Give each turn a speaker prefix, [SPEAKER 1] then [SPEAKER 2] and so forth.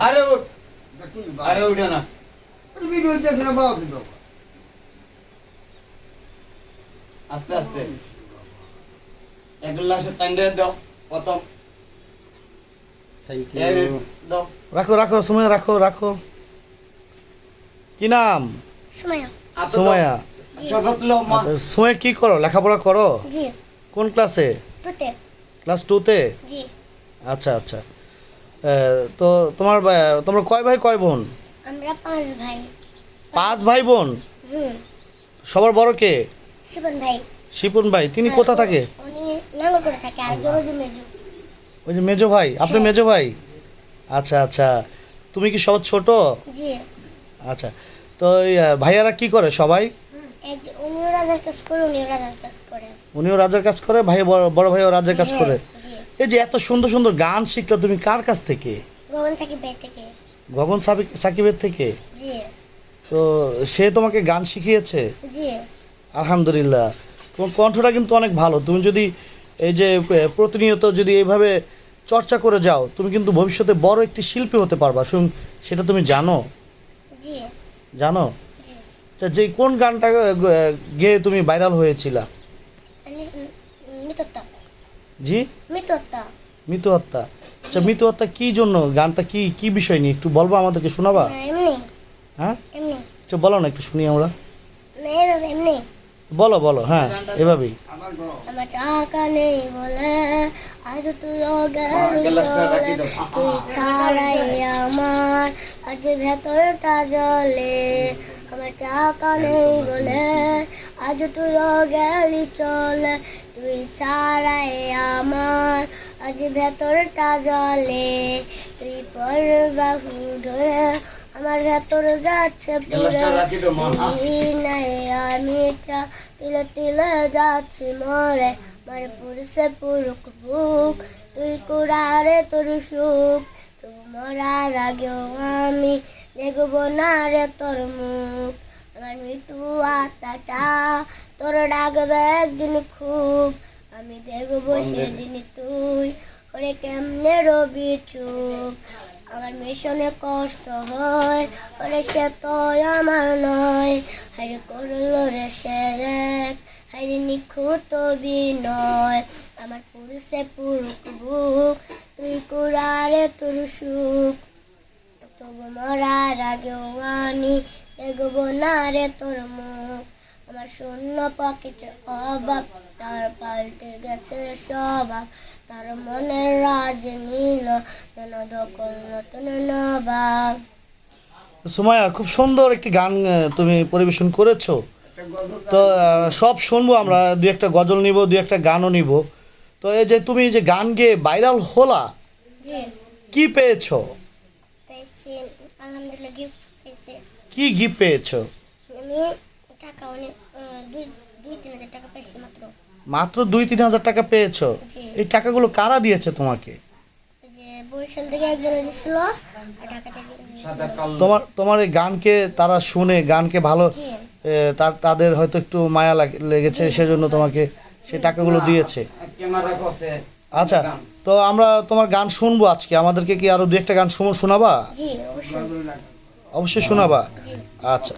[SPEAKER 1] আরে আরে না
[SPEAKER 2] ভিডিও দেখে না
[SPEAKER 1] আস্তে আস্তে এক দাও প্রথম
[SPEAKER 3] রাখো রাখো সময় রাখো রাখো কি নাম আচ্ছা সময় কি করো লেখাপড়া করো কোন ক্লাসে ক্লাস টুতে
[SPEAKER 4] জি
[SPEAKER 3] আচ্ছা আচ্ছা তো তোমার তোমরা কয় ভাই কয় বোন?
[SPEAKER 4] আমরা পাঁচ ভাই।
[SPEAKER 3] পাঁচ ভাই বোন? সবার বড় কে?
[SPEAKER 4] শিবন ভাই।
[SPEAKER 3] শিপুন ভাই তিনি কোথা থাকে?
[SPEAKER 4] উনি নাঙ্গল থাকে আর গরজু মেজু।
[SPEAKER 3] ওই যে মেজো ভাই আপনি মেজো ভাই? আচ্ছা আচ্ছা। তুমি কি সব ছোট?
[SPEAKER 4] জি।
[SPEAKER 3] আচ্ছা। তো ভাইয়ারা কি করে সবাই?
[SPEAKER 4] উনিও রাজার কাজ করে উনিও রাজার কাজ করে।
[SPEAKER 3] উনিও রাজার কাজ করে ভাই বড় ভাইও রাজার কাজ করে
[SPEAKER 4] হ্যাঁ, জি
[SPEAKER 3] এই যে এত সুন্দর সুন্দর গান শিখলো তুমি কার কাছ থেকে?
[SPEAKER 4] গগন সাকিব ভাই থেকে।
[SPEAKER 3] গগন সাকিবের থেকে?
[SPEAKER 4] জি।
[SPEAKER 3] তো সে তোমাকে গান শিখিয়েছে?
[SPEAKER 4] জি।
[SPEAKER 3] আলহামদুলিল্লাহ। তোমার কণ্ঠটা কিন্তু অনেক ভালো। তুমি যদি এই যে প্রতিনিয়ত যদি এইভাবে চর্চা করে যাও তুমি কিন্তু ভবিষ্যতে বড় একটি শিল্পী হতে পারবা। শুন সেটা তুমি জানো?
[SPEAKER 4] জি।
[SPEAKER 3] জানো?
[SPEAKER 4] জি।
[SPEAKER 3] যে কোন গানটা গেয়ে তুমি ভাইরাল হয়েছিলা? জি?
[SPEAKER 4] মিতত্তা
[SPEAKER 3] মৃত্যু হত্যা আচ্ছা মৃত্যু হত্যা কী জন্য? গানটা কি কি বিষয় নিয়ে? একটু বলব আমাদেরকে শোনাবা?
[SPEAKER 4] এমনি।
[SPEAKER 3] হ্যাঁ?
[SPEAKER 4] এমনি।
[SPEAKER 3] একটু বলো না একটু শুনি আমরা।
[SPEAKER 4] এভাবে এমনি।
[SPEAKER 3] বলো বলো হ্যাঁ এভাবেই।
[SPEAKER 2] আমার
[SPEAKER 4] টাকা নেই বলে আজ তুই গেলি তুই ছাড়াই আমার আজ ভেতরটা জলে আমার টাকা নেই বলে আজ তুই গেলি চলে। তুই ছাড়াই আমার আজ ভেতরটা জলে তুই পর বাহু ধরে আমার ভেতর যাচ্ছে নাই আমি চা তিলে তিলে যাচ্ছি মরে। মার পুরুষে পুরুক বুক তুই কুড়ারে তোর সুখ। তুই মরার আগেও আমি দেখব না রে তোর মুখ। আমার মৃত্যু আত্মাটা তোর ডাকবে একদিন খুব। দেখব সেদিন তুই। ওরে কেমনে রবি চুপ? আমার মিশনে কষ্ট হয় ওরে সে তো আমার নয়। হারে করল রে সে হারে নিখুঁত বিনয় আমার পুরুষে পুরুক বুক তুই কুড়ারে তোর সুখ। তবু মরার আগেও আমি দেখব না রে তোর মুখ। আমার শূন্য পকেট অভাব তার পাল্টে গেছে স্বভাব তার মনের রাজ নীল যেন দখল নতুন নবাব।
[SPEAKER 3] সুমায়া খুব সুন্দর একটি গান তুমি পরিবেশন করেছ। তো সব শুনব আমরা দু একটা গজল নিব দু একটা গানও নিব। তো এই যে তুমি যে গান গেয়ে ভাইরাল হলা কি পেয়েছ?
[SPEAKER 4] পেয়েছি গিফট পেয়েছি।
[SPEAKER 3] কি গিফট পেয়েছ?
[SPEAKER 4] আমি টাকা অনেক দুই দুই তিন হাজার টাকা পেয়েছি মাত্র।
[SPEAKER 3] মাত্র দুই তিন হাজার টাকা পেয়েছ? এই টাকাগুলো কারা দিয়েছে তোমাকে?
[SPEAKER 4] বরিশাল থেকে একজনে দিছিল ঢাকা থেকে
[SPEAKER 1] সাদা
[SPEAKER 4] দিছিল।
[SPEAKER 1] কালো।
[SPEAKER 3] তোমার তোমার এই গানকে তারা শুনে গানকে ভালো তার তাদের হয়তো একটু মায়া লাগ- লেগেছে সেজন্য তোমাকে সেই টাকাগুলো দিয়েছে। আচ্ছা তো আমরা তোমার গান শুনব আজকে। আমাদেরকে কি আরও দু একটা গান শুন- শোনাবা?
[SPEAKER 4] অবশ্যই।
[SPEAKER 3] অবশ্যই শোনাবা? আচ্ছা।